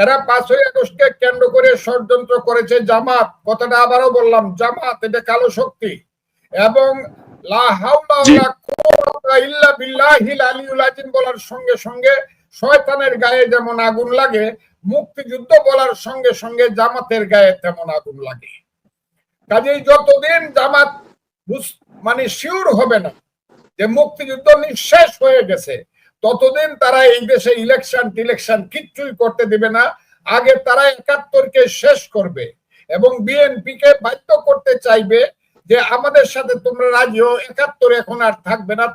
এরা পাঁচই আগস্টকে কেন্দ্র করে ষড়যন্ত্র করেছে জামাত। কথাটা আবারও বললাম জামাত এটা কালো শক্তি। এবং বলার সঙ্গে সঙ্গে শয়তানের গায়ে যেমন আগুন লাগে মুক্তিযুদ্ধ বলার সঙ্গে সঙ্গে জামাতের গায়ে তেমন আগুন লাগে। কাজেই যতদিন জামাত মানে শিওর হবে না যে মুক্তিযুদ্ধ নিঃশেষ হয়ে গেছে ততদিন তারা এই দেশে ইলেকশন টিলেকশন কিচ্ছুই করতে দিবে না। আগে তারা একাত্তরকে শেষ করবে এবং বিএনপি কে বাধ্য করতে চাইবে যে, আমাদের সাথে তোমরা রাজি হও, একাত্তর এখন আর থাকবে না,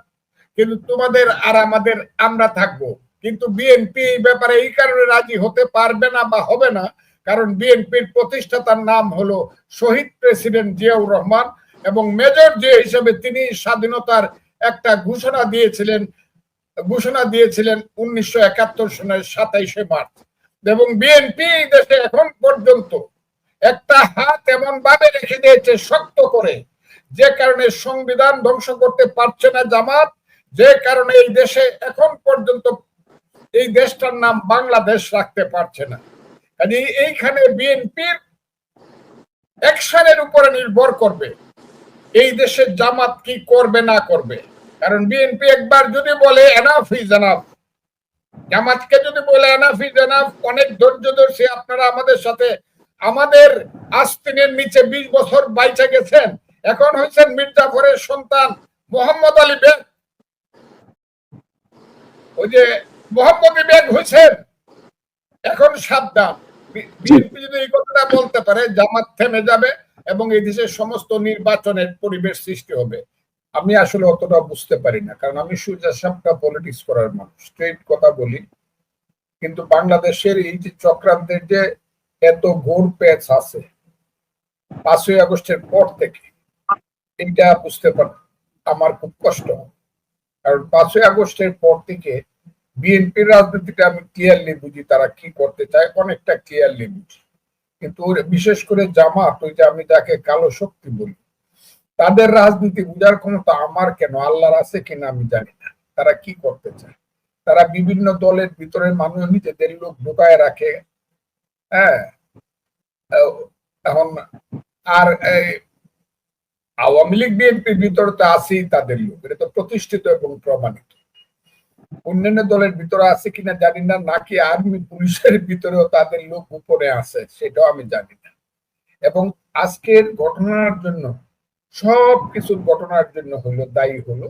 কিন্তু তোমাদের আর আমাদের, আমরা থাকব। কিন্তু বিএনপি এই ব্যাপারে এই কারণে রাজি হতে পারবে না বা হবে না, কারণ বিএনপির প্রতিষ্ঠাতার নাম হলো শহীদ প্রেসিডেন্ট জিয়াউর রহমান এবং মেজর জিয়া হিসেবে তিনি স্বাধীনতার একটা ঘোষণা দিয়েছিলেন ঘোষণা দিয়েছিলেন উনিশশো একাত্তর সনের সাতাইশে মার্চ। এবং বিএনপি দেশে এখন পর্যন্ত একটা হাত এমন ভাবে রেখে দিয়েছে শক্ত করে, যে কারণে সংবিধান ধ্বংস করতে পারছে না জামাত, যে কারণে এই দেশে এখন পর্যন্ত এই দেশটার নাম বাংলাদেশ রাখতে পারছে না। এইখানে বিএনপির অ্যাকশনের উপরে নির্ভর করবে, এই দেশের জামাত কি করবে, না করবে। কারণ বিএনপি একবার যদি বলে এনাফ ইজ এনাফ জামাতকে যদি বলে এনাফ ইজ এনাফ অনেক ধৈর্য ধরছে আপনারা আমাদের সাথে আমাদের আস্তিনের নিচে বিশ বছর বাইচে গেছেন। এখন হয়েছেন মির্জাফরের সন্তান মোহাম্মদ আলী বেগ। ওই যে মোহাম্মদ বেগ হয়েছেন। এখন সাবধান। বিএনপি যদি এই কথাটা বলতে পারে জামাত থেমে যাবে এবং এই দেশের সমস্ত নির্বাচনের পরিবেশ সৃষ্টি হবে। আমি আসলে অতটা বুঝতে পারি না, কারণ আমি সুজা সাপটা পলিটিক্স করার মানুষ স্ট্রেট কথা বলি কিন্তু বাংলাদেশের এই যে চক্রান্তের যে এত ঘোর প্যাচ আছে, পাঁচই আগস্টের পর থেকে, এইটা বুঝতে পার, আমার খুব কষ্ট। কারণ পাঁচই আগস্টের পর থেকে বিএনপির রাজনীতিটা আমি ক্লিয়ারলি বুঝি তারা কি করতে চায়, অনেকটা ক্লিয়ারলি বুঝি কিন্তু বিশেষ করে জামাত, ওই যে আমি যাকে কালো শক্তি বলি তাদের রাজনীতি বুঝার ক্ষমতা আমার কেন? আল্লাহর আছে কিনা আমি জানি না। তারা কি করতে চায়? তারা বিভিন্ন দলের ভিতরে মানুষ নিজেদের লোক ঢুকায় রাখে। হ্যাঁ? এখন আর আওয়ামী লীগ বিএনপির ভিতরে তো আছেই তাদের লোক। এটা তো প্রতিষ্ঠিত এবং প্রমাণিত। অন্যান্য দলের ভিতরে আছে কিনা জানি না, নাকি আর্মি পুলিশের ভিতরেও তাদের লোক উপরে আছে, সেটাও আমি জানি না। এবং আজকের ঘটনার জন্য সব কিছুর ঘটনার জন্য হলো, দায়ী হলো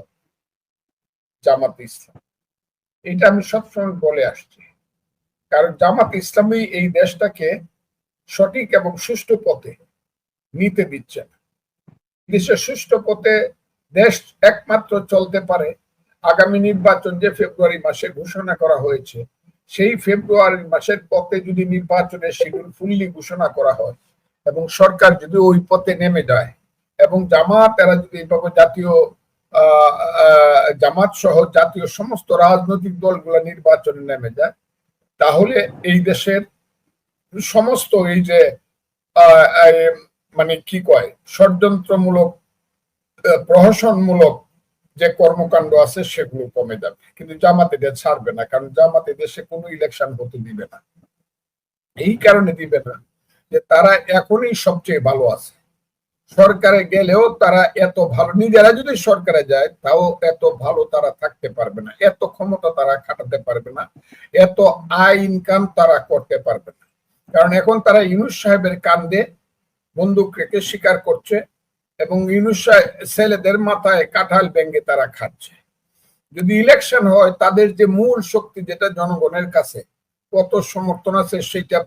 জামাত ইসলাম। এটা আমি সবসময় বলে আসছি। কারণ জামাত ইসলামই এই দেশটাকে সঠিক এবং সুষ্ঠু পথে নিতে দিচ্ছে না। দেশের সুষ্ঠু পথে দেশ একমাত্র চলতে পারে। আগামী নির্বাচন যে ফেব্রুয়ারি মাসে ঘোষণা করা হয়েছে, সেই ফেব্রুয়ারি মাসের পথে যদি নির্বাচনের শিডিউল ফুললি ঘোষণা করা হয় এবং সরকার যদি ওই পথে নেমে যায় এবং জামাত, এরা যদি এইভাবে জাতীয় জামাত সহ জাতীয় সমস্ত রাজনৈতিক দলগুলো নির্বাচনে নেমে যায়, তাহলে এই দেশের সমস্ত এই যে মানে কি কয়, ষড়যন্ত্রমূলক প্রহসনমূলক যে কর্মকাণ্ড আছে সেগুলো কমে যাবে। কিন্তু জামাত এটা ছাড়বে না, কারণ জামাত দেশে কোনো ইলেকশন হতে দিবে না। এই কারণে দিবে না যে তারা এখনই সবচেয়ে ভালো আছে। সরকারে গেলেও তারা এত ভালো, নিজেরা যদি সরকারে যায়, তাও এত ভালো তারা থাকতে পারবে না, এত ক্ষমতা তারা খাটাতে পারবে না, এত আয় ইনকাম তারা করতে পারবে না। কারণ এখন তারা ইউনুস সাহেবের কান্দে, বন্দুক রেখে স্বীকার করছে এবং ইউনুস সাহেব, ছেলেদের মাথায় কাঁঠাল ব্যাঙ্গে তারা খাচ্ছে। যদি ইলেকশন হয়, তাদের যে মূল শক্তি যেটা জনগণের কাছে, কত সমর্থন আছে, সেটা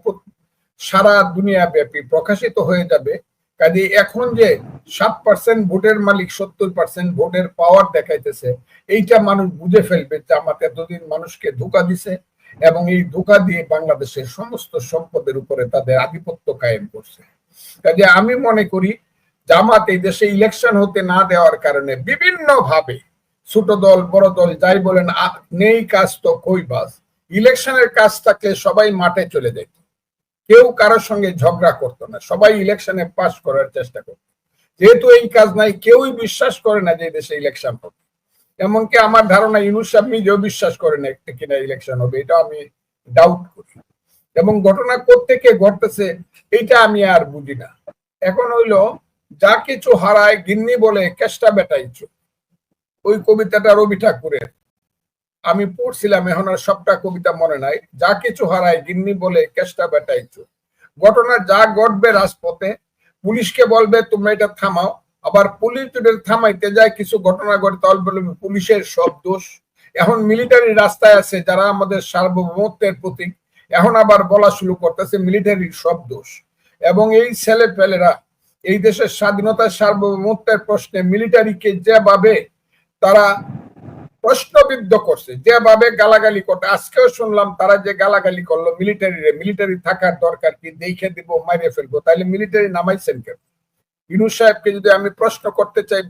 সারা দুনিয়া ব্যাপী প্রকাশিত হয়ে যাবে। কাজে এখন যে সাত পার্সেন্ট ভোটের মালিক, সত্তর পার্সেন্ট ভোটের পাওয়ার দেখাইতেছে, এইটা মানুষ বুঝে ফেলবে যে আমার এতদিন মানুষকে ধোকা দিছে এবং এই ধোকা দিয়ে বাংলাদেশের সমস্ত সম্পদের উপরে তাদের আধিপত্য কায়েম করছে। কাজে আমি মনে করি, জামাত এই দেশে ইলেকশন হতে না দেওয়ার কারণে বিভিন্ন ভাবে ছোট দল, বড় দল, যাই বলেন নেই কাজ তো কই বাস ইলেকশনের কাজ থাকলে সবাই মাঠে চলে যেত কেউ কারোর সঙ্গে ঝগড়া করতো না। সবাই ইলেকশনে পাস করার চেষ্টা করতো। যেহেতু এই কাজ নাই, কেউই বিশ্বাস করে না যে দেশে ইলেকশন হবে। এমনকি আমার ধারণা ইউনুস সাহেব নিজেও বিশ্বাস করে না কিনা ইলেকশন হবে এটা আমি ডাউট করি। এবং ঘটনা থেকে ঘটতেছে এটা আমি আর বুঝি না। এখন হইল, যা কিছু হারায়, গিন্নি বলে, কেষ্টা বেটাইছ ওই কবিতাটা রবি ঠাকুরের। আমি পড়ছিলাম, এখন আর সবটা কবিতা মনে নাই। যা কিছু হারায় গিন্নি বলে কেষ্টা বেটাইছ। ঘটনা যা ঘটবে রাজপথে, পুলিশকে বলবে, তোমরা এটা থামাও। আবার পুলিশ যদি থামাইতে যায়, কিছু ঘটনা ঘটে, তাহলে বলবে, পুলিশের সব দোষ। এখন মিলিটারি রাস্তায় আছে, যারা আমাদের সার্বভৌমত্বের প্রতীক। এখন আবার বলা শুরু করতেছে মিলিটারির সব দোষ। এবং এই ছেলে পেলেরা এই দেশের স্বাধীনতা সার্বভৌমত্বের প্রশ্নে মিলিটারিকে যেভাবে তারা প্রশ্নবিদ্ধ করছে। যেভাবে গালাগালি করতে, আজকেও শুনলাম তারা যে গালাগালি করল মিলিটারি মিলিটারি থাকার দরকার কি, দেখে দিব মারিয়ে ফেলব। তাহলে মিলিটারি নামাইছেন কেন? ইনু সাহেবকে যদি আমি প্রশ্ন করতে চাই,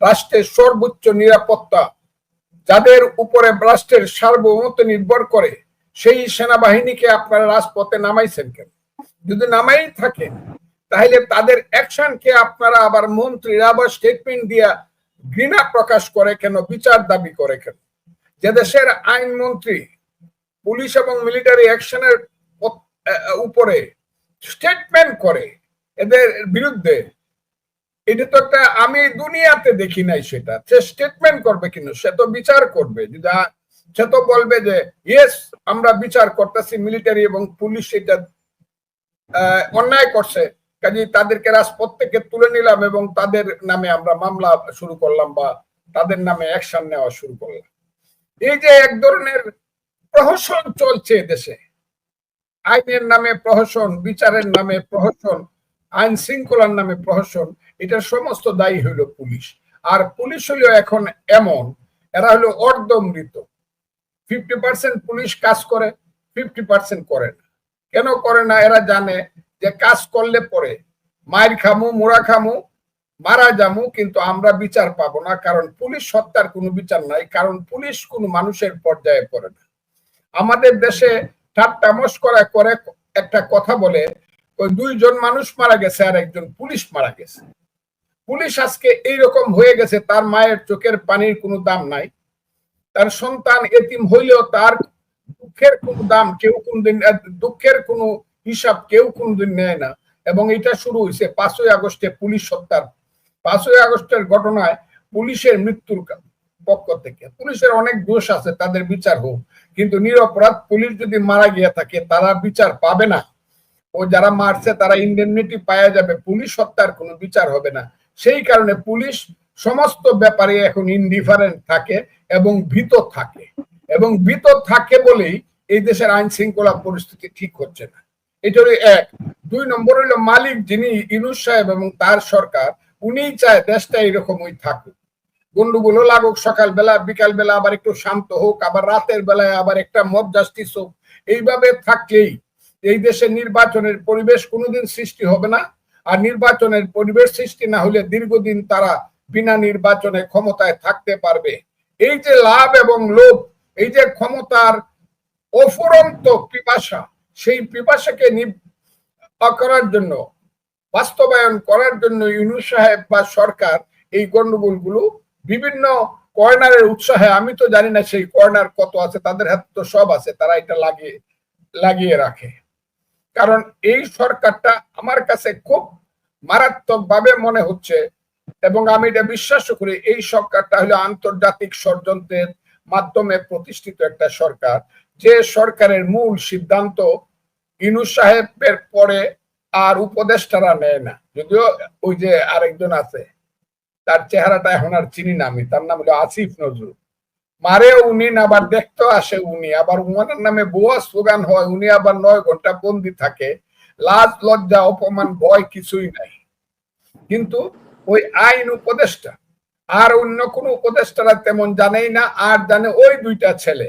রাষ্ট্রের সর্বোচ্চ নিরাপত্তা যাদের উপরে রাষ্ট্রের সার্বভৌমত্ব নির্ভর করে, সেই সেনাবাহিনীকে আপনারা রাজপথে নামাইছেন কেন? যদি নামাই থাকেন তাহলে তাদের অ্যাকশনকে আপনারা আবার মন্ত্রীরা আবার স্টেটমেন্ট দিয়া ঘৃণা প্রকাশ করে কেন, বিচার দাবি করে কেন? যে দেশের আইনমন্ত্রী পুলিশ এবং মিলিটারি অ্যাকশনের উপরে স্টেটমেন্ট করে এদের বিরুদ্ধে, এটা তো একটা আমি দুনিয়াতে দেখি নাই সেটা। সে স্টেটমেন্ট করবে কিন্তু সে তো বিচার করবে। যদি সে তো বলবে যে ইয়েস আমরা বিচার করতেছি, মিলিটারি এবং পুলিশ এটা অন্যায় করছে। কাজে তাদেরকে রাজপথ তুলে নিলাম এবং তাদের নামে আমরা মামলা শুরু করলাম বা তাদের নামে অ্যাকশন নেওয়া শুরু করলাম। এই যে এক ধরনের প্রহসন চলছে দেশে। আইনের নামে প্রহসন, বিচারের নামে প্রহসন, আইন শৃঙ্খলার নামে প্রহসন, এটার সমস্ত দায়ী হইল পুলিশ। আর পুলিশ হইল এখন এমন, এরা হলো অর্ধমৃত। ফিফটি পার্সেন্ট পুলিশ কাজ করে ফিফটি পার্সেন্ট করে না। কেন করে না? এরা জানে যে কাজ করলে পরে মায়ের খামু, মোড়া খামু, মারা যামু, কিন্তু আমরা বিচার পাবো না, কারণ পুলিশ হত্যার কোনো বিচার নাই, কারণ পুলিশ কোনো মানুষের পর্যায়ে পড়ে না। আমাদের দেশে ঠাট্টা মস্করা করে একটা কথা বলে, ওই দুইজন মানুষ মারা গেছে আর একজন পুলিশ মারা গেছে। পুলিশ আজকে এইরকম হয়ে গেছে, তার মায়ের চোখের পানির কোনো দাম নাই, তার সন্তান এতিম হইলেও তার দুঃখের কোনো দাম, কেউ কোনদিন, দুঃখের কোনো হিসাব কেউ কোনদিন নেয় না। এবং এটা শুরু হয়েছে পাঁচই আগস্টে পুলিশ হত্যার। পাঁচই আগস্টের ঘটনায় পুলিশের মৃত্যুর পক্ষ থেকে। পুলিশের অনেক দোষ আছে, তাদের বিচার হোক। কিন্তু নিরপরাধ পুলিশ যদি মারা গিয়ে থাকে, তারা বিচার পাবে না। ও যারা মারছে, তারা ইন্ডেমনিটি পাওয়া যাবে। পুলিশ হত্যার কোনো বিচার হবে না। সেই কারণে পুলিশ সমস্ত ব্যাপারে এখন ইনডিফারেন্ট থাকে এবং ভীত থাকে। এবং ভীত থাকে বলেই এই দেশের আইন শৃঙ্খলা পরিস্থিতি ঠিক হচ্ছে না। এটা হলো এক। দুই নম্বর হইল মালিক যিনি ইনুস সাহেব এবং তার সরকার উনি চায় দেশটা এরকমই থাকুক। গন্ডগোল লাগুক, সকালবেলা বিকাল বেলা আবার একটু শান্ত হোক, আবার রাতের বেলায় আবার একটা মব জাস্টিস হোক। এইভাবে থাকলেই এই দেশে নির্বাচনের পরিবেশ কোনোদিন সৃষ্টি হবে না। আর নির্বাচনের পরিবেশ সৃষ্টি না হলে দীর্ঘদিন তারা বিনা নির্বাচনে ক্ষমতায় থাকতে পারবে। এই যে লাভ এবং লোভ, এই যে ক্ষমতার অফুরন্ত পিপাসা সেই পিপাসাকে করার জন্য, বাস্তবায়ন করার জন্য ইউনুস সাহেব বা সরকার এই গন্ডগোলগুলো বিভিন্ন কর্নারের উৎসাহে, আমি তো জানি না সেই কর্নার কত আছে, তাদের হাতে তো সব আছে, তারা এটা লাগিয়ে লাগিয়ে রাখে। কারণ এই সরকারটা আমার কাছে খুব মারাত্মক ভাবে মনে হচ্ছে এবং আমি এটা বিশ্বাস করি, এই সরকারটা হলো আন্তর্জাতিক ষড়যন্ত্রের মাধ্যমে প্রতিষ্ঠিত একটা সরকার। যে সরকারের মূল সিদ্ধান্ত ইনু সাহেবের পরে আর উপদেষ্টারা নেয় না। যদিও ওই যে আরেকজন আছে, তার চেহারাটা এখন আর চিনি না আমি, তার নাম হলো আসিফ নজরুল। মারে উনি আবার দেখতে আসে উনি, আবার উনার নামে বোয়া স্লোগান হয়, উনি আবার নয় ঘণ্টা বন্দি থাকে। লাজ, লজ্জা, অপমান, ভয় কিছুই নাই। কিন্তু ওই আইন উপদেষ্টা, আর অন্য কোন উপদেষ্টারা তেমন জানেই না, আর জানে ওই দুইটা ছেলে।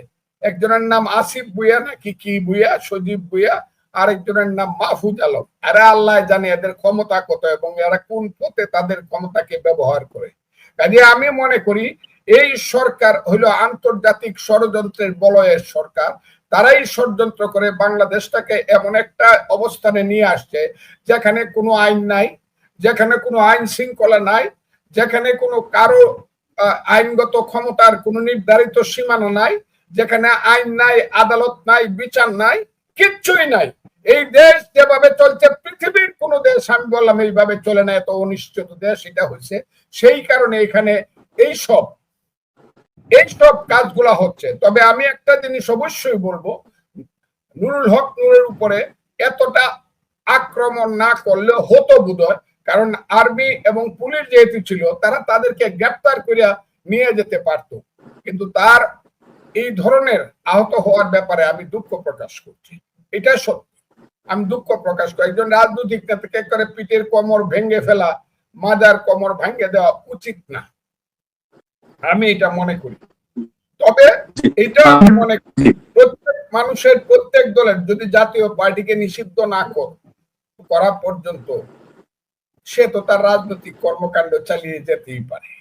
একজনের নাম আসিফ বুয়া নাকি কি বুয়া সজীব বুয়া আরেকজনের নাম মাহফুজ আলম। এরা আল্লাহ জানে এদের ক্ষমতা কত এবং এরা কোন পথে তাদের ক্ষমতাকে ব্যবহার করে। কাজে আমি মনে করি, এই সরকার হইল আন্তর্জাতিক ষড়যন্ত্রের বলয়ের সরকার। তারাই ষড়যন্ত্র করে বাংলাদেশটাকে এমন একটা অবস্থানে নিয়ে আসছে, যেখানে কোনো আইন নাই, যেখানে কোনো আইন শৃঙ্খলা নাই, যেখানে কোনো কারও আইনগত ক্ষমতার কোনো নির্ধারিত সীমানা নাই যেখানে আইন নাই, আদালত নাই, বিচার নাই, কিচ্ছুই নাই। এই দেশ যেভাবে চলছে, পৃথিবীর কোন দেশ, আমি বললাম, এইভাবে চলে না, এত অনিশ্চিত দেশ এটা হচ্ছে সেই কারণে এখানে এই সব এইসব কাজগুলা হচ্ছে। তবে আমি একটা জিনিস অবশ্যই বলব, নুরুল হক নুরের উপরে এতটা আক্রমণ না করলে হতো বোধহয়, কারণ আর্মি এবং পুলিশ যেহেতু ছিল, তারা তাদেরকে গ্রেপ্তার করিয়া নিয়ে যেতে পারত। কিন্তু তার এই ধরনের আহত হওয়ার ব্যাপারে আমি দুঃখ প্রকাশ করছি। এটা সত্যি। আমি দুঃখ প্রকাশ করি। একজন রাজনৈতিক নেতাকে করে পিঠের কোমর ভেঙে ফেলা, মাজার কোমর ভেঙে দেওয়া উচিত না। আমি এটা মনে করি। তবে এটা মনে করি, প্রত্যেক মানুষের প্রত্যেক দলের যদি জাতীয় পার্টিকে নিষিদ্ধ না করা পর্যন্ত সে তো তার রাজনৈতিক কর্মকাণ্ড চালিয়ে যেতেই পারে।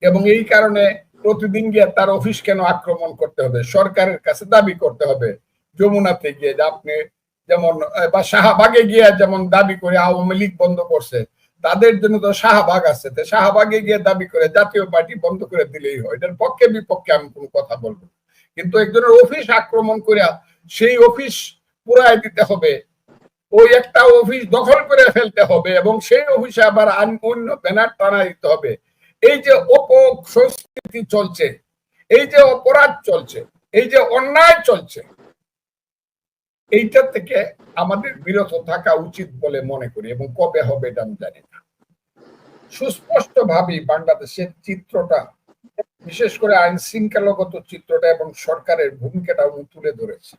এবং এই কারণে প্রতিদিন গিয়ে তার অফিস কেন আক্রমণ করতে হবে? সরকারের কাছে দাবি করতে হবে। যমুনাতে গিয়ে আপনি যেমন বা শাহবাগে গিয়ে যেমন দাবি করে আওয়ামী লীগ বন্ধ করছে, তাদের জন্য তো শাহবাগ আছে। তো শাহবাগে গিয়ে দাবি করে জাতীয় পার্টি বন্ধ করে দিলেই হয়। এটার পক্ষে বিপক্ষে আমি কোনো কথা বলব। কিন্তু একজনের অফিস আক্রমণ করে সেই অফিস পুরায় দিতে হবে। ওই একটা অফিস দখল করে ফেলতে হবে এবং সেই অফিসে আবার অন্য ব্যানার টানা দিতে হবে। এই যে অপসংস্কৃতি চলছে, এই যে অপরাধ চলছে, এই যে অন্যায় চলছে, এইটা থেকে আমাদের বিরত থাকা উচিত বলে মনে করি এবং কবে হবে এটা আমি জানি না। সুস্পষ্ট ভাবেই বাংলাদেশের চিত্রটা, বিশেষ করে আইন শৃঙ্খলাগত চিত্রটা এবং সরকারের ভূমিকাটা উনি তুলে ধরেছে।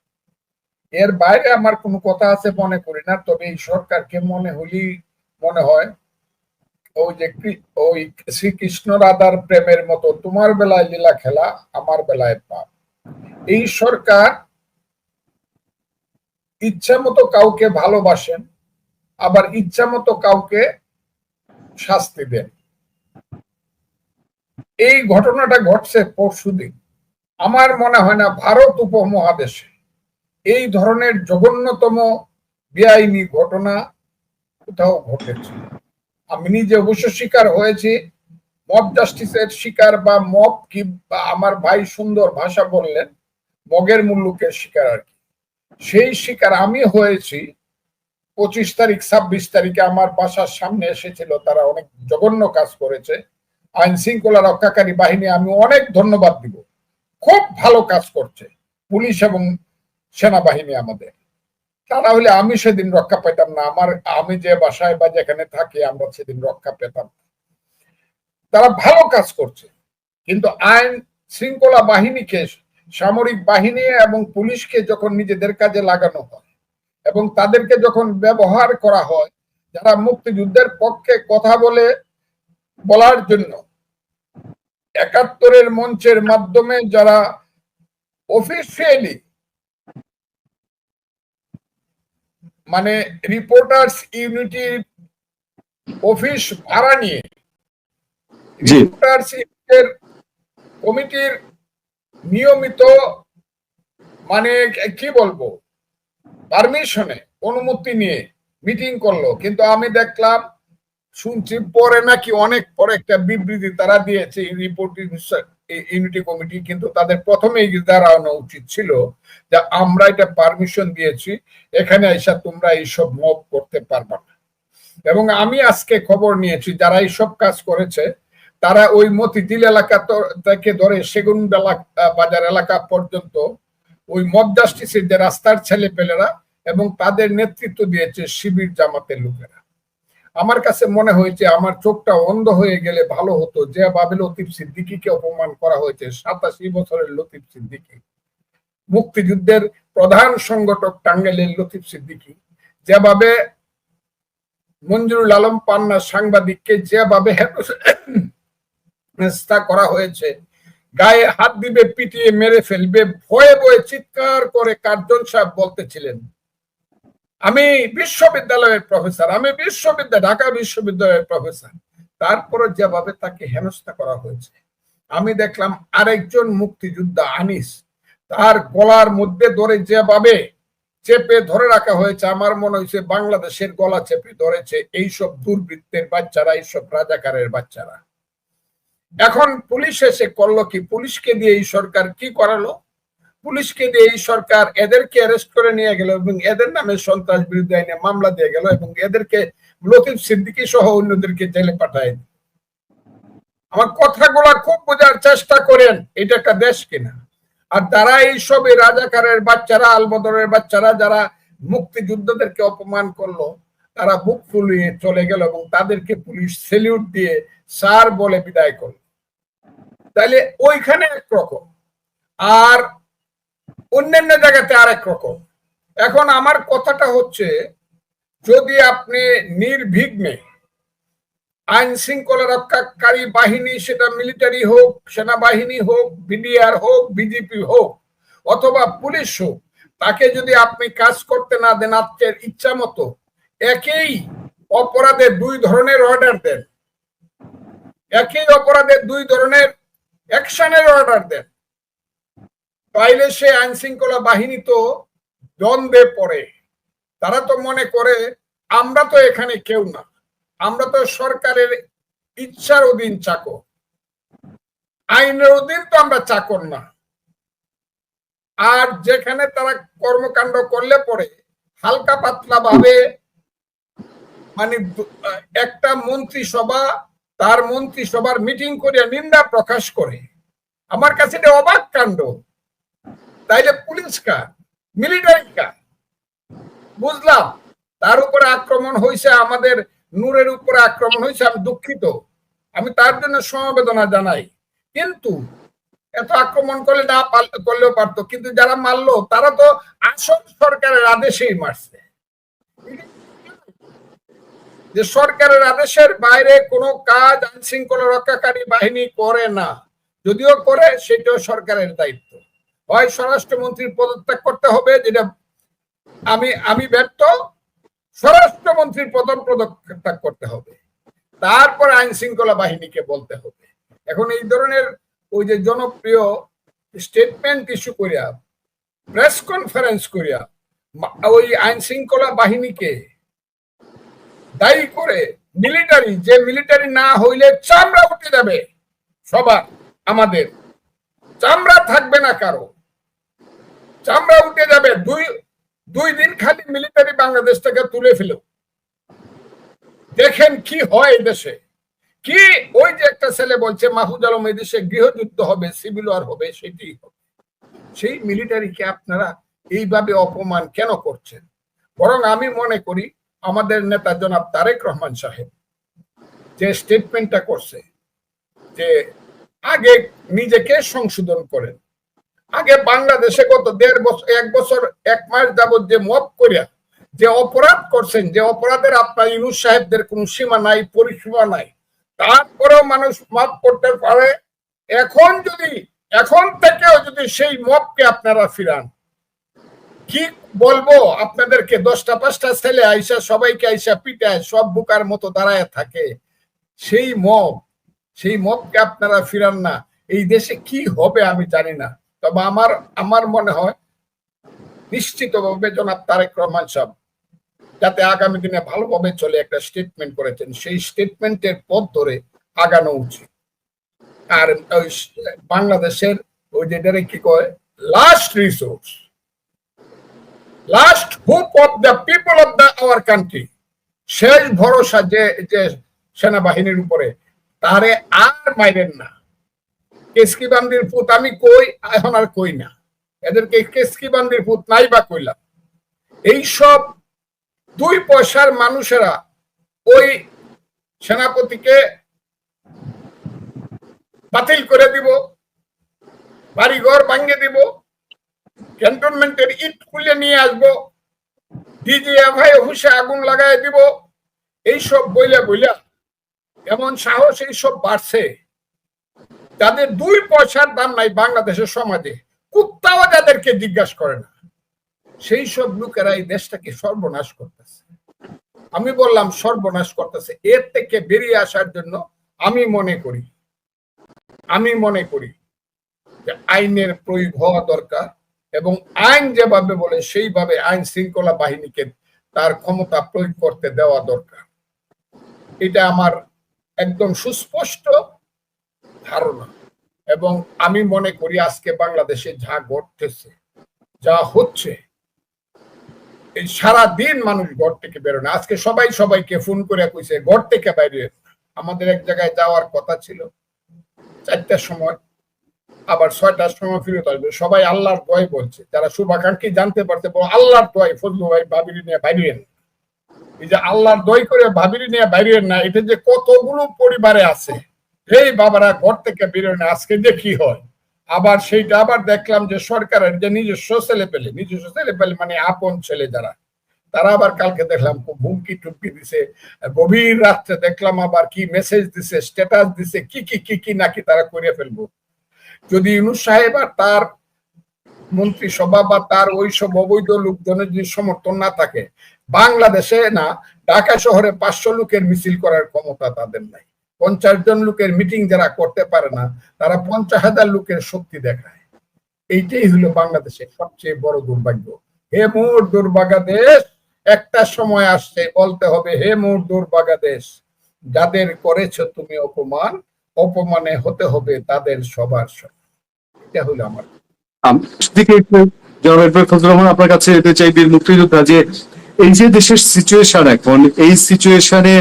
এর বাইরে আমার কোনো কথা আছে মনে করি না, তবে এই সরকারকে মনে হলেই মনে হয় ওই যে ওই শ্রীকৃষ্ণ রাধার প্রেমের মতো তোমার বেলায় লীলা খেলা, আমার বেলায় পাপ। এই সরকার ইচ্ছা মতো কাউকে ভালোবাসেন, আবার ইচ্ছা মতো কাউকে শাস্তি দেন। এই ঘটনাটা ঘটছে পরশুদিন আমার মনে হয় না ভারত উপমহাদেশে এই ধরনের জঘন্যতম বেআইনি ঘটনা কোথাও ঘটেছে। আমি নিজে অবশ্য শিকার হয়েছি। মব জাস্টিসের শিকার বা মব কি আমার ভাই সুন্দর ভাষা বললেন, মগের মুল্লুকের শিকার আর কি। সেই শিকার আমি হয়েছি। পঁচিশ তারিখ, ছাব্বিশ তারিখে আমার বাসার সামনে এসেছিল, তারা অনেক জঘন্য কাজ করেছে। আইন শৃঙ্খলা রক্ষাকারী বাহিনী, আমি অনেক ধন্যবাদ দিব। খুব ভালো কাজ করছে পুলিশ এবং সেনাবাহিনী আমাদের। তারা হলে আমি সেদিন রক্ষা পেতাম না আমার, আমি যে বাসায় বা যেখানে থাকি, আমরা সেদিন রক্ষা পেতাম না। তারা ভালো কাজ করছে কিন্তু আইন শৃঙ্খলা বাহিনীকে, সামরিক বাহিনী এবং পুলিশকে যখন নিজেদের কাজে লাগানো হয় এবং তাদেরকে যখন ব্যবহার করা হয়, যারা মুক্তিযুদ্ধের পক্ষে কথা বলে বলার জন্য, একাত্তরের মঞ্চের মাধ্যমে যারা অফিসিয়ালি মানে রিপোর্টার্স ইউনিটি অফিস ভাড়া নিয়ে। রিপোর্টার্স ইউনিটের কমিটির নিয়মিত মানে কি বলব? পারমিশনে অনুমতি নিয়ে মিটিং করল। কিন্তু আমি দেখলাম শুনছি পরে নাকি অনেক পরে একটা বিবৃতি তারা দিয়েছে রিপোর্টিং ইউনিটি কমিটি, কিন্তু তাদের প্রথমেই দাঁড়ানো উচিত ছিল যে আমরা এটা পারমিশন দিয়েছি, এখানে এসে তোমরা এইসব মব করতে পারবা না। এবং আমি আজকে খবর নিয়েছি, যারা এইসব কাজ করেছে, তারা ওই মতি মতিঝিল এলাকা থেকে ধরে সেগুন বাজার এলাকা পর্যন্ত ওই মব জাস্টিসের যে রাস্তার ছেলে পেলেরা এবং তাদের নেতৃত্ব দিয়েছে শিবির জামাতের লোকেরা। আমার কাছে মনে হয়েছে আমার চোখটা অন্ধ হয়ে গেলে ভালো হতো। যে ভাবে লতিফ সিদ্দিকিকে অপমান করা হয়েছে, সাতাশি বছরের লতিফ সিদ্দিকি। মুক্তিযুদ্ধের প্রধান সংগঠক টাঙ্গাইলের লতিফ সিদ্দিকি। যেভাবে মঞ্জুরুল আলম পান্না সাংবাদিককে যেভাবে হেনস্থা করা হয়েছে, গায়ে হাত দিবে, পিটিয়ে মেরে ফেলবে, ভয়ে ভয়ে চিৎকার করে কার্জন সাহেব বলতেছিলেন। আমি বিশ্ববিদ্যালয়ের প্রফেসর, আমি বিশ্ববিদ্যালয়, ঢাকা বিশ্ববিদ্যালয়ের প্রফেসর। তারপরে যেভাবে তাকে হেনস্থা করা হয়েছে, আমি দেখলাম আরেকজন মুক্তিযোদ্ধা আনিস, তার গলার মধ্যে ধরে যেভাবে চেপে ধরে রাখা হয়েছে, আমার মনে হয়েছে বাংলাদেশের গলা চেপে ধরেছে এইসব দুর্বৃত্তের বাচ্চারা, এইসব রাজাকারের বাচ্চারা। এখন পুলিশ এসে করল কি? পুলিশকে দিয়ে এই সরকার কি করালো? পুলিশকে দিয়ে এই সরকার এদেরকে অ্যারেস্ট করে নিয়ে গেল এবং এদের নামে সন্ত্রাস বিরুদ্ধে আইনে মামলা দিয়ে গেল এবং এদেরকে লতিফ সিদ্দিকী সহ অন্যদেরকে জেলে পাঠায়। আমার কথাগুলা খুব বোঝার চেষ্টা করেন, এটা একটা দেশ কিনা? আর তারা এই সব এই রাজাকারের বাচ্চারা, আলবদরের বাচ্চারা, যারা মুক্তিযুদ্ধদেরকে অপমান করল, তারা বুক ফুলিয়ে চলে গেল এবং তাদেরকে পুলিশ সেলিউট দিয়ে স্যার বলে বিদায় করল। তাইলে ওইখানে একরকম। আর অন্যান্য জায়গাতে আরেক রকম। এখন আমার কথাটা হচ্ছে, যদি আপনি নির্বিঘ্নে আইন শৃঙ্খলা রক্ষাকারী বাহিনী, সেটা মিলিটারি হোক, সেনাবাহিনী হোক, বিডিআর হোক, বিজেপি হোক, অথবা পুলিশ হোক, তাকে যদি আপনি কাজ করতে না দেন আপনার ইচ্ছা মতো, একই অপরাধে দুই ধরনের অর্ডার দেন। একই অপরাধে দুই ধরনের অ্যাকশনের অর্ডার দেন। তাইলে সে আইন শৃঙ্খলা বাহিনী তো দ্বন্দ্বে পড়ে। তারা তো মনে করে, আমরা তো এখানে কেউ না। আমরা তো সরকারের ইচ্ছার অধীন চাকর। আইনের অধীন তো আমরা চাকর না। আর যেখানে তারা কর্মকাণ্ড করলে পরে হালকা পাতলা ভাবে মানে একটা মন্ত্রিসভা, তার মন্ত্রিসভার মিটিং করে নিন্দা প্রকাশ করে। আমার কাছে এটা অবাক কাণ্ড। তাইলে পুলিশ কার? মিলিটারি কার? বুঝলাম। তার উপরে আক্রমণ হয়েছে আমাদের নূরের উপরে আক্রমণ হয়েছে আমি দুঃখিত। আমি তার জন্য সমবেদনা জানাই। কিন্তু এত আক্রমণ করলে না করলেও পারতো, কিন্তু যারা মারলো, তারা তো আসল সরকারের আদেশেই মারছে। যে সরকারের আদেশের বাইরে কোনো কাজ আইন শৃঙ্খলা রক্ষাকারী বাহিনী করে না। যদিও করে, সেটাও সরকারের দায়িত্ব। হয় স্বরাষ্ট্রমন্ত্রীর পদত্যাগ করতে হবে, যেটা আমি আমি ব্যর্থ, স্বরাষ্ট্রমন্ত্রীর প্রথম পদত্যাগ করতে হবে। তারপর আইন শৃঙ্খলা বাহিনীকে বলতে হবে। এখন এই ধরনের ওই যে জনপ্রিয় স্টেটমেন্ট ইস্যু করিয়া প্রেস কনফারেন্স করিয়া ওই আইন শৃঙ্খলা বাহিনীকে দায়ী করে মিলিটারি যে মিলিটারি না হইলে চামড়া উঠে যাবে সবার, আমাদের। চামড়া থাকবে না কারও। চামড়া উঠে যাবে। দুই দুই দিন খালি মিলিটারি বাংলাদেশ থেকে তুলে ফেল। দেখেন কি হয় দেশে। কি ওই যে একটা ছেলে বলছে, মাহফুজ আলম, এই দেশে গৃহযুদ্ধ হবে সিভিল ওয়ার হবে সেটি হবে। সেই মিলিটারিকে আপনারা এইভাবে অপমান কেন করছেন? বরং আমি মনে করি, আমাদের নেতা জনাব তারেক রহমান সাহেব যে স্টেটমেন্টটা করছে, যে আগে নিজেকে সংশোধন করেন আগে বাংলাদেশে গত দেড় বছর, এক বছর, এক মাস যাবত যে মপ করিয়া, যে অপরাধ করছেন, যে অপরাধের আপনার ইউনুস সাহেবদের কোন সীমা নাই, পরিসীমা নাই, তারপরেও মানুষ মাফ করতে পারে। এখন যদি, এখন থেকেও যদি সেই মপকে আপনারা ফিরান, কি বলব আপনাদেরকে? দশটা, পাঁচটা ছেলে আইসা, সবাইকে আইসা পিটায়, সব বুকার মতো দাঁড়ায় থাকে। সেই মব, সেই মবকে আপনারা ফিরান না। এই দেশে কি হবে আমি জানি না। তবে আমার আমার মনে হয় নিশ্চিতভাবে জনাব তারেক রহমান সাহেব যাতে আগামী দিনে ভালোভাবে চলে একটা স্টেটমেন্ট করেছেন, সেই স্টেটমেন্টের পথ ধরে আগানো উচিত। আর বাংলাদেশের ওই যেটারে কি কয় last resource last hope of the people of the our country শেষ ভরসা যে যে সেনাবাহিনীর উপরে, তারে আর মাইরেন না। কেসকি বান্দির পুত আমি কই? এখন আর কই না। এদেরকে কেসকি বান্দির পুত নাই বা কইলাম। এইসব দুই পয়সার মানুষেরা ওই সেনাপতিকে বাতিল করে দিব, বাড়িঘর ভাঙিয়ে দিব, ক্যান্টনমেন্টের ইট খুলে নিয়ে আসব ডিজিএফআই অফিসে আগুন লাগাই দিব, এইসব বইলা বইলা এমন সাহস এইসব বাড়ছে। যাদের দুই পয়সার দাম নাই বাংলাদেশের সমাজে, কুত্তাও যাদেরকে জিজ্ঞাসা করে না। সেই সব লোকেরা এই দেশটাকে সর্বনাশ করতেছে। আমি বললাম, সর্বনাশ করতেছে। এর থেকে বেরিয়ে আসার জন্য আমি মনে করি, আমি মনে করি যে আইনের প্রয়োগ হওয়া দরকার এবং আইন যেভাবে বলে, সেইভাবে আইন শৃঙ্খলা বাহিনীকে তার ক্ষমতা প্রয়োগ করতে দেওয়া দরকার। এটা আমার একদম সুস্পষ্ট ধারণা। এবং আমি মনে করি আজকে বাংলাদেশে যা ঘটতেছে, যা হচ্ছে, এই সারা দিন মানুষ ঘর থেকে বেরোয় না। আজকে সবাই সবাইকে ফোন করে কইছে, ঘর থেকে বাইরে আমাদের এক জায়গায় যাওয়ার কথা ছিল, চারটার সময়, আবার ছয়টার সময় ফিরত আসবে। সবাই আল্লাহর দয় বলছে। যারা শুভাকাঙ্ক্ষী জানতে পারছে, বলো আল্লাহর দয় ফজলু ভাই ভাবিরি নিয়ে বাইরেন এই যে আল্লাহর দয় করে ভাবিরি নিয়ে বাইরেন না, এটা যে কতগুলো পরিবারে আছে এই বাবারা ঘর থেকে বেরোয় না আজকে কি হয়? আবার সেইটা আবার দেখলাম যে সরকারের যে নিজস্ব ছেলে পেলে নিজস্ব ছেলে পেলে মানে আপন ছেলে যারা, তারা আবার কালকে দেখলাম খুব হুমকি টুমকি দিছে। গভীর রাত্রে দেখলাম আবার কি মেসেজ দিছে স্ট্যাটাস দিছে, কি কি কি কি নাকি তারা করে ফেলব। যদি ইউনুস সাহেব আর তার মন্ত্রিসভা বা তার ওই সব অবৈধ লোকজনের যদি সমর্থন না থাকে, বাংলাদেশে না, ঢাকা শহরে পাঁচশো লোকের মিছিল করার ক্ষমতা তাদের নাই। পঞ্চাশ জন লোকের মিটিং যারা করতে পারে না, তারা পঞ্চাশ হাজার লোকের শক্তি দেখায়। এইটাই হলো বাংলাদেশের সবচেয়ে বড় দুর্ভাগ্য। হে মোর দুর্ভাগা দেশ একটা সময় আসছে, বলতে হবে, হে মোর দুর্ভাগা দেশ যাদের করেছ তুমি অপমান, অপমানে হতে হবে তাদের সবার এটা হলো আমার। আপনার কাছে যেতে চাই বীর মুক্তিযোদ্ধা, যে এই যে দেশের সিচুয়েশন এখন, এই সিচুয়েশনে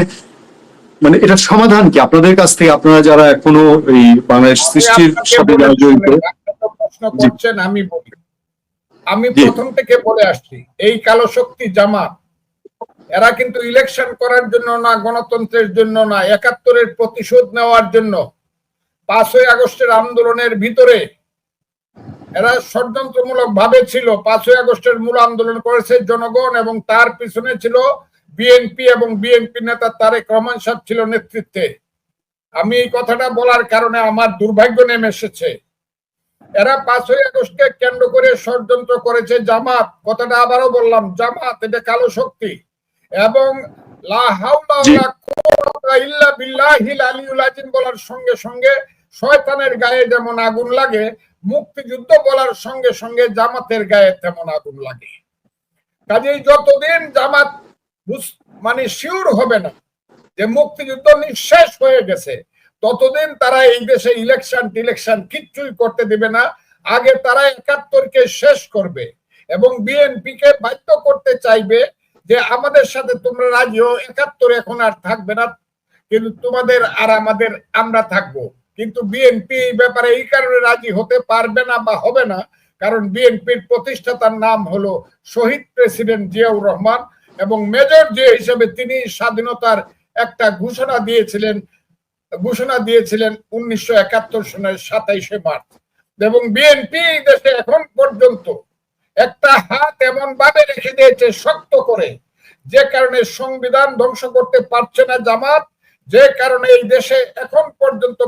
মানে এটা সমাধান কি? আপনাদের কাছ থেকে আপনারা যারা এখনও এই বাংলাদেশ সৃষ্টির সাথে যারা জড়িত। করছেন আমি বলি। আমি প্রথম থেকে বলে আসছি এই কালো শক্তি জামাত এরা কিন্তু ইলেকশন করার জন্য না গণতন্ত্রের জন্য না একাত্তরের প্রতিশোধ নেওয়ার জন্য। পাঁচই আগস্টের আন্দোলনের ভিতরে এরা ষড়যন্ত্রমূলক ভাবে ছিল। পাঁচই আগস্টের মূল আন্দোলন করেছে জনগণ এবং তার পিছনে ছিল বিএনপি এবং বিএনপি নেতা তারেক রহমান সাহেব ছিল নেতৃত্বে। আমি এই কথাটা বলার কারণে আমার দুর্ভাগ্য নেমে এসেছে। এরা পাঁচই আগস্টকে কেন্দ্র করে ষড়যন্ত্র করেছে জামাত। কথাটা আবারও বললাম জামাত এটা কালো শক্তি। এবং বলার সঙ্গে সঙ্গে শয়তানের গায়ে যেমন আগুন লাগে মুক্তিযুদ্ধ বলার সঙ্গে সঙ্গে জামাতের গায়ে তেমন আগুন লাগে। কাজেই যতদিন জামাত মানে শিওর হবে না যে মুক্তিযুদ্ধ নিঃশেষ হয়ে গেছে। ততদিন তারা এই দেশে ইলেকশন টিলেকশন কিচ্ছুই করতে দিবে না। আগে তারা একাত্তরকে শেষ করবে এবং বিএনপি কে বাধ্য করতে চাইবে যে আমাদের সাথে তোমরা রাজি হও, একাত্তর এখন আর থাকবে না, কিন্তু তোমাদের আর আমাদের, আমরা থাকব। কিন্তু বিএনপি এই ব্যাপারে এই কারণে রাজি হতে পারবে না বা হবে না, কারণ বিএনপির প্রতিষ্ঠাতার নাম হলো শহীদ প্রেসিডেন্ট জিয়াউর রহমান। এবং মেজর যে হিসেবে তিনি স্বাধীনতার একটা ঘোষণা দিয়েছিলেন ঘোষণা দিয়েছিলেন উনিশশো একাত্তর সনের সাতাইশে মার্চ। এবং বিএনপি দেশে এখন পর্যন্ত একটা হাত এমন ভাবে রেখে দিয়েছে শক্ত করে, যে কারণে সংবিধান ধ্বংস করতে পারছে না জামাত, যে কারণে এই দেশে এখন পর্যন্ত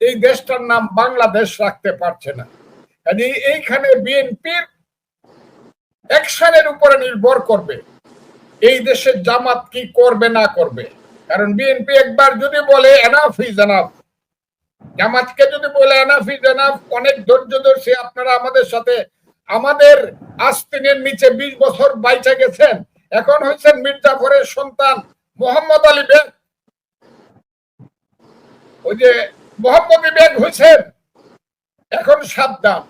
এই দেশটার নাম বাংলাদেশ রাখতে পারছে না। এইখানে বিএনপির অ্যাকশনের উপরে নির্ভর করবে। এই দেশের জামাত কি করবে না করবে? কারণ বিএনপি একবার যদি বলে এনাফ ইজ এনাফ জামাতকে যদি বলে এনাফ ইজ এনাফ অনেক ধৈর্য ধরছে আপনারা আমাদের সাথে আমাদের আস্তিনের নিচে বিশ বছর বাইচা গেছেন। এখন হয়েছেন মির্জাফরের সন্তান মোহাম্মদ আলী বেগ। ওই যে মোহাম্মদ বেগ হয়েছেন। এখন সাবধান।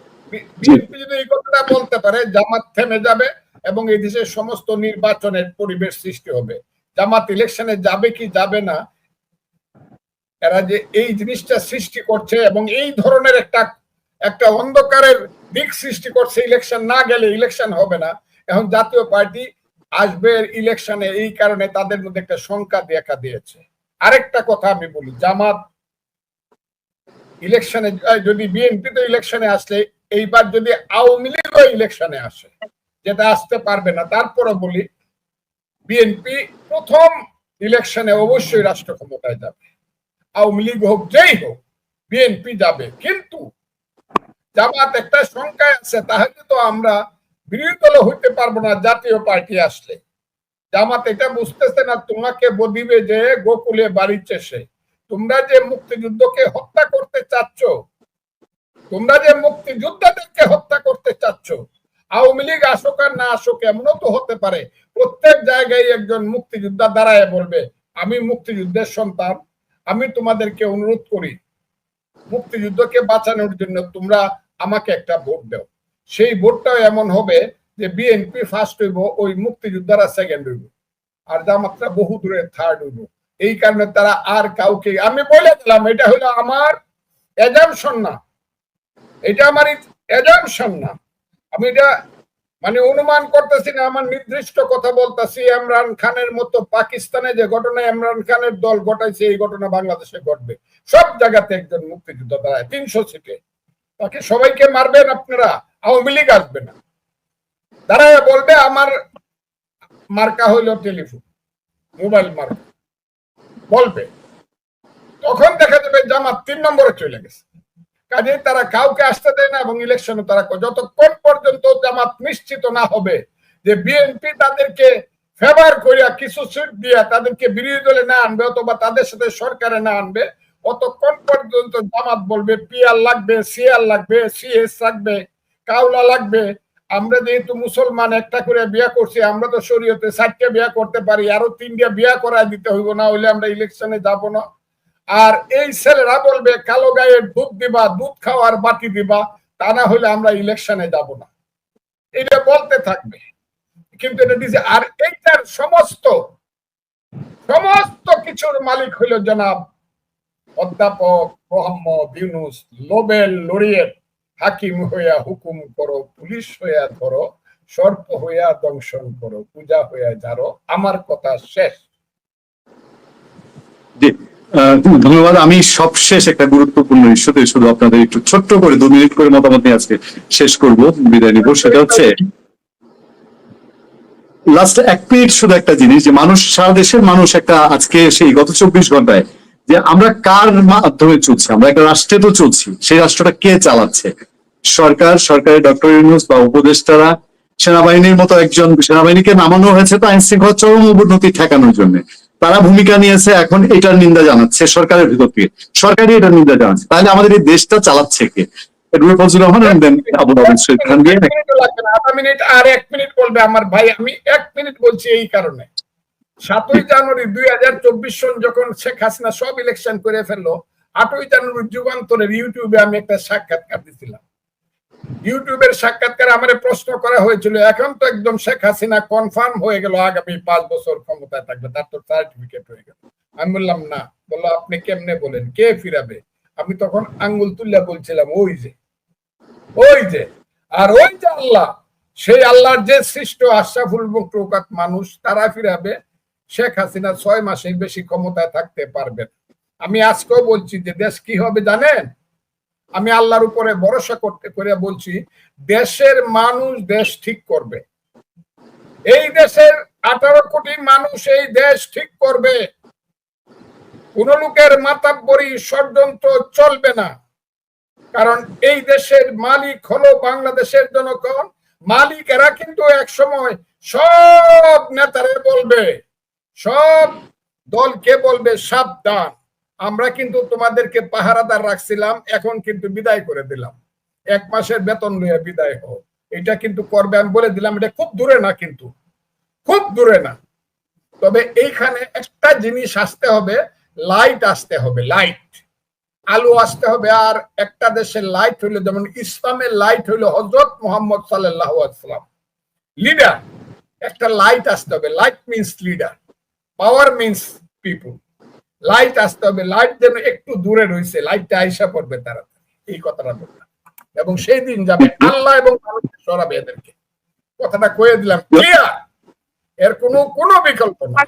বিএনপি যদি এই কথাটা বলতে পারে জামাত থেমে যাবে। এবং এই দেশের সমস্ত নির্বাচনের পরিবেশ সৃষ্টি হবে। জামাত ইলেকশনে যাবে কি যাবে না, এরা যে এই জিনিসটা সৃষ্টি করছে এবং এই ধরনের একটা একটা অন্ধকারের দিক সৃষ্টি করছে, ইলেকশন না গেলে ইলেকশন হবে না। এখন জাতীয় পার্টি আসবে ইলেকশনে, এই কারণে তাদের মধ্যে একটা শঙ্কা দেখা দিয়েছে। আরেকটা কথা আমি বলি, জামাত ইলেকশনে, যদি বিএনপি তো ইলেকশনে আসলে, এইবার যদি আওয়ামী লীগও ইলেকশনে আসে যেটা আসতে পারবে না। তারপরে বলি বিএনপি প্রথম ইলেকশনে অবশ্যই রাষ্ট্র ক্ষমতায় যাবে। আওয়ামী লীগ হোক, যেই হোক বিএনপি যাবে। কিন্তু জামাত একটা সংখ্যায় আছে, তাহলে তো আমরা বিরোধী দল হইতে পারব না, জাতীয় পার্টি আসলে। জামাত এটা বুঝতেছে না, তোমাকে বদিবে যে গোকুলে বাড়িছে সে তোমরা যে মুক্তিযুদ্ধকে হত্যা করতে চাচ্ছ, তোমরা যে মুক্তিযোদ্ধাদেরকে হত্যা করতে চাচ্ছ আওয়ামী লীগ আসুক আর না আসুক, এমনও তো হতে পারে। প্রত্যেক জায়গায় একজন মুক্তিযোদ্ধা দাঁড়ায় বলবে, আমি মুক্তিযুদ্ধের সন্তান, আমি তোমাদেরকে অনুরোধ করি, মুক্তিযুদ্ধকে বাঁচানোর জন্য তোমরা আমাকে একটা ভোট দাও। সেই ভোটটাও এমন হবে যে বিএনপি ফার্স্ট হইব, ওই মুক্তিযোদ্ধারা সেকেন্ড হইব, আর জামাতরা বহু দূরে থার্ড হইব। এই কারণে তারা আর কাউকে আমি বলে দিলাম, এটা হলো আমার এজামশন না। এটা আমার এজামশন না। আমি এটা মানে অনুমান করতেছি না, আমার নির্দিষ্ট কথা বলতেছি, ইমরান খানের মতো পাকিস্তানে যে ঘটনা, ইমরান খানের দল ঘটাইছে, এই ঘটনা বাংলাদেশে ঘটবে। সব জায়গাতে একজন মুক্তিযুদ্ধ দাঁড়ায়, তিনশো সিটে। তাকে সবাইকে মারবেন আপনারা, আওয়ামী লীগ আসবে না। দাঁড়ায় বলবে, আমার মার্কা হইল টেলিফোন, মোবাইল মার্কা। বলবে। তখন দেখা যাবে জামাত তিন নম্বরে চলে গেছে। কাজে তারা কাউকে আসতে দেয় না এবং ইলেকশনে তারা। যতক্ষণ পর্যন্ত জামাত নিশ্চিত না হবে, যে বিএনপি তাদেরকে ফেভার করিয়া কিছু সিট দিয়া তাদেরকে বিরোধী দলে না আনবে অথবা তাদের সাথে সরকারে না আনবে অতক্ষণ পর্যন্ত জামাত বলবে পিআর লাগবে সিআর লাগবে সিএস লাগবে, কাউলা লাগবে আমরা যেহেতু মুসলমান, একটা করে বিয়া করছি, আমরা তো শরীয়তে চারটে বিয়া করতে পারি, আরও তিনটা বিয়া করায় দিতে হইব, না হইলে আমরা ইলেকশনে যাব না আর এই ছেলেরা বলবে, কালো গায়ের দুধ দিবা, দুধ খাওয়ার বাটি দিবা, তা না হলে আমরা ইলেকশনে যাব না। এটা বলতে থাকবে। কিন্তু এটা দিছে, আর এইটার সমস্ত সমস্ত কিছুর মালিক হইল জনাব অধ্যাপক মোহাম্মদ ইউনুস। লোবেল লড়িয়ের হাকিম হইয়া হুকুম করো, পুলিশ হইয়া ধরো, সর্প হইয়া দংশন করো, পূজা হইয়া যারো আমার কথা শেষ। ধন্যবাদ। আমি সবশেষ একটা গুরুত্বপূর্ণ ইস্যুতে শুধু আপনাদের একটু ছোট্ট করে দু মিনিট করে মতামত নিয়ে আজকে শেষ করব, বিদায় নিব। সেটা হচ্ছে লাস্ট এক মিনিট শুধু একটা জিনিস, যে মানুষ, সারা দেশের মানুষ একটা আজকে সেই গত চব্বিশ ঘন্টায়, যে আমরা কার মাধ্যমে চলছি? আমরা একটা রাষ্ট্রে তো চলছি। সেই রাষ্ট্রটা কে চালাচ্ছে? সরকার, সরকারের ডক্টর ইউনুস বা উপদেষ্টারা, সেনাবাহিনীর মতো একজন সেনাবাহিনীকে নামানো হয়েছে তো আইন শৃঙ্খলা চরম অবনতি ঠেকানোর জন্য। তারা ভূমিকা নিয়েছে এখন এটার নিন্দা জানাচ্ছে সরকারের ভিতর থেকে সরকারই এটার নিন্দা জানাচ্ছে। তাহলে আমাদের এই দেশটা চালাচ্ছে কে? এডুয়ার রহমান and আবু খান দিয়ে এক মিনিটও লাগবে না, আধা মিনিট আর এক মিনিট বলবে আমার ভাই। আমি এক মিনিট বলছি এই কারণে। সাতই জানুয়ারি দুই হাজার চব্বিশ সন যখন শেখ হাসিনা সব ইলেকশন করে ফেলল আটই জানুয়ারি যুগান্তরের ইউটিউবে আমি একটা সাক্ষাৎকার দিছিলাম। ইউটিউবের সাক্ষাৎকার আমার প্রশ্ন করা হয়েছিল, এখন তো একদম শেখ হাসিনা কনফার্ম হয়ে গেল আগামী পাঁচ বছর ক্ষমতায় থাকবে, তার তো সার্টিফিকেট হয়ে গেল। আমি বললাম, না। বলল, আপনি কেমনে বলেন? কে ফিরাবে? আমি তখন আঙ্গুল তুল্লা বলছিলাম, ওই যে ওই যে। আর ওই যে আল্লাহ, সেই আল্লাহর যে সৃষ্ট আশরাফুল মুক্তকাত মানুষ, তারা ফিরাবে, শেখ হাসিনা ছয় মাসের বেশি ক্ষমতায় থাকতে পারবেন আমি আজকেও বলছি যে দেশ কি হবে জানেন? আমি আল্লাহর উপরে ভরসা করতে করে বলছি, দেশের মানুষ দেশ ঠিক করবে। এই দেশের আঠারো কোটি মানুষ এই দেশ ঠিক করবে। কোন লোকের মাতাব্বরি ষড়যন্ত্র চলবে না। কারণ এই দেশের মালিক হলো বাংলাদেশের জনগণ। মালিক এরা কিন্তু এক সময় সব নেতারে বলবে, সব দলকে বলবে সাবধান। আমরা কিন্তু তোমাদেরকে পাহারাদার রাখছিলাম, এখন কিন্তু বিদায় করে দিলাম। এক মাসের বেতন লইয়া বিদায় হোক এটা কিন্তু করবে, আমি বলে দিলাম, এটা খুব দূরে না কিন্তু। খুব দূরে না। তবে এইখানে একটা জিনিস আসতে হবে লাইট আসতে হবে লাইট আলো আসতে হবে, আর একটা দেশের লাইট হইল, যেমন ইসলামের লাইট হইল হজরত মোহাম্মদ সাল্লাহ আসলাম লিডার একটা লাইট আসতে হবে। Light means leader power means people light আসতে হবে লাইট যেন একটু দূরে রয়েছে লাইটটা আইসা পড়বে তারা এই কথাটা বললাম। এবং সেই দিন যাবে আল্লাহ এবং সরাবে এদেরকে। কথাটা কয়ে দিলাম ক্লিয়ার এর কোনো কোনো বিকল্প নাই।